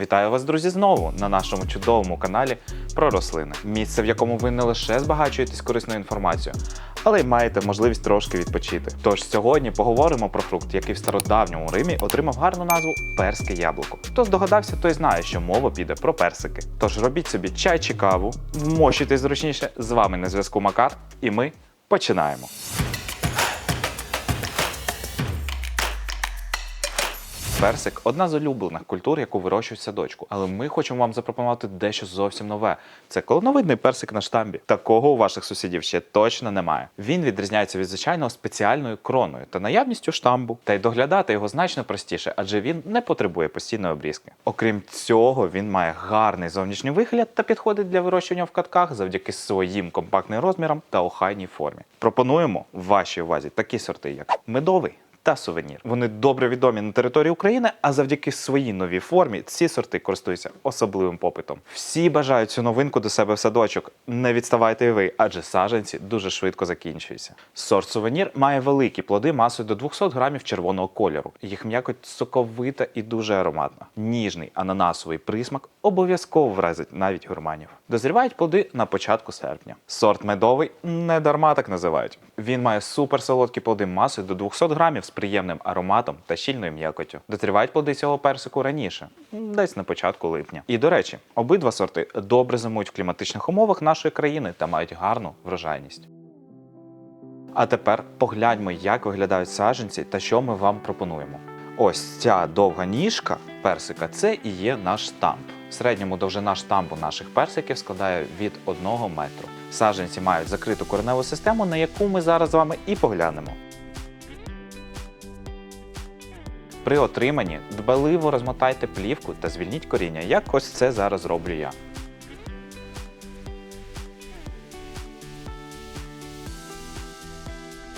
Вітаю вас, друзі, знову на нашому чудовому каналі про рослини. Місце, в якому ви не лише збагачуєтесь корисною інформацією, але й маєте можливість трошки відпочити. Тож сьогодні поговоримо про фрукт, який в стародавньому Римі отримав гарну назву перське яблуко. Хто здогадався, той знає, що мова піде про персики. Тож робіть собі чай чи каву, вмощуйтесь зручніше. З вами на зв'язку Макар, і ми починаємо. Персик одна з улюблених культур, яку вирощують садочку. Але ми хочемо вам запропонувати дещо зовсім нове. Це колоновидний персик на штамбі. Такого у ваших сусідів ще точно немає. Він відрізняється від звичайного спеціальною кроною та наявністю штамбу. Та й доглядати його значно простіше, адже він не потребує постійної обрізки. Окрім цього, він має гарний зовнішній вигляд та підходить для вирощування в катках завдяки своїм компактним розмірам та охайній формі. Пропонуємо вашій увазі такі сорти, як медовий та сувенір. Вони добре відомі на території України, а завдяки своїй новій формі ці сорти користуються особливим попитом. Всі бажають цю новинку до себе в садочок. Не відставайте і ви, адже саджанці дуже швидко закінчуються. Сорт сувенір має великі плоди масою до 200 грамів червоного кольору. Їх м'якоть соковита і дуже ароматна. Ніжний ананасовий присмак обов'язково вразить навіть гурманів. Дозрівають плоди на початку серпня. Сорт медовий не дарма так називають. Він має суперсолодкі плоди масою до 200 грамів з приємним ароматом та щільною м'якоттю. Дозрівають плоди цього персику раніше, десь на початку липня. І до речі, обидва сорти добре зимують в кліматичних умовах нашої країни та мають гарну врожайність. А тепер погляньмо, як виглядають саджанці та що ми вам пропонуємо. Ось ця довга ніжка персика це і є наш штамп. В середньому довжина штампу наших персиків складає від 1 метру. Саджанці мають закриту кореневу систему, на яку ми зараз з вами і поглянемо. При отриманні дбаливо розмотайте плівку та звільніть коріння, як ось це зараз роблю я.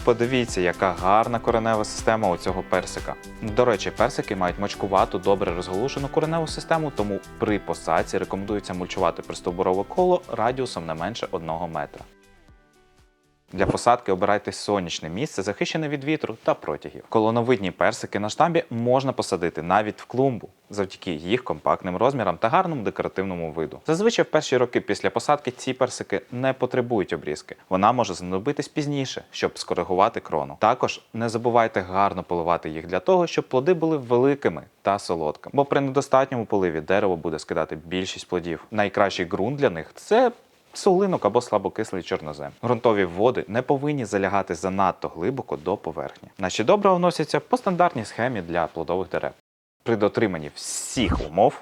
Подивіться, яка гарна коренева система у цього персика. До речі, персики мають мочкувату, добре розголушену кореневу систему, тому при посадці рекомендується мульчувати пристовбурове коло радіусом не менше 1 метра. Для посадки обирайте сонячне місце, захищене від вітру та протягів. Колоновидні персики на штамбі можна посадити навіть в клумбу, завдяки їх компактним розмірам та гарному декоративному виду. Зазвичай в перші роки після посадки ці персики не потребують обрізки. Вона може знадобитись пізніше, щоб скоригувати крону. Також не забувайте гарно поливати їх для того, щоб плоди були великими та солодкими. Бо при недостатньому поливі дерево буде скидати більшість плодів. Найкращий ґрунт для них це Суглинок або слабокислий чорнозем. Ґрунтові води не повинні залягати занадто глибоко до поверхні. Наші добра вносяться по стандартній схемі для плодових дерев. При дотриманні всіх умов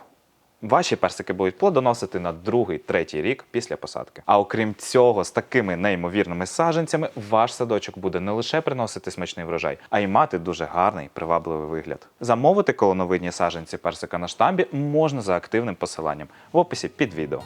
ваші персики будуть плодоносити на другий, третій рік після посадки. А окрім цього, з такими неймовірними саджанцями ваш садочок буде не лише приносити смачний врожай, а й мати дуже гарний привабливий вигляд. Замовити колоновидні саджанці персика на штамбі можна за активним посиланням в описі під відео.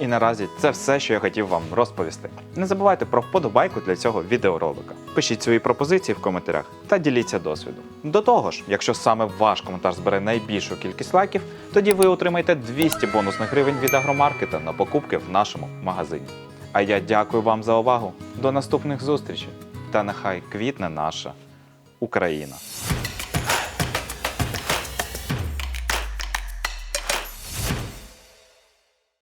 І наразі це все, що я хотів вам розповісти. Не забувайте про вподобайку для цього відеоролика. Пишіть свої пропозиції в коментарях та діліться досвідом. До того ж, якщо саме ваш коментар збере найбільшу кількість лайків, тоді ви отримаєте 200 бонусних гривень від агромаркета на покупки в нашому магазині. А я дякую вам за увагу. До наступних зустрічей! Та нехай квітне наша Україна!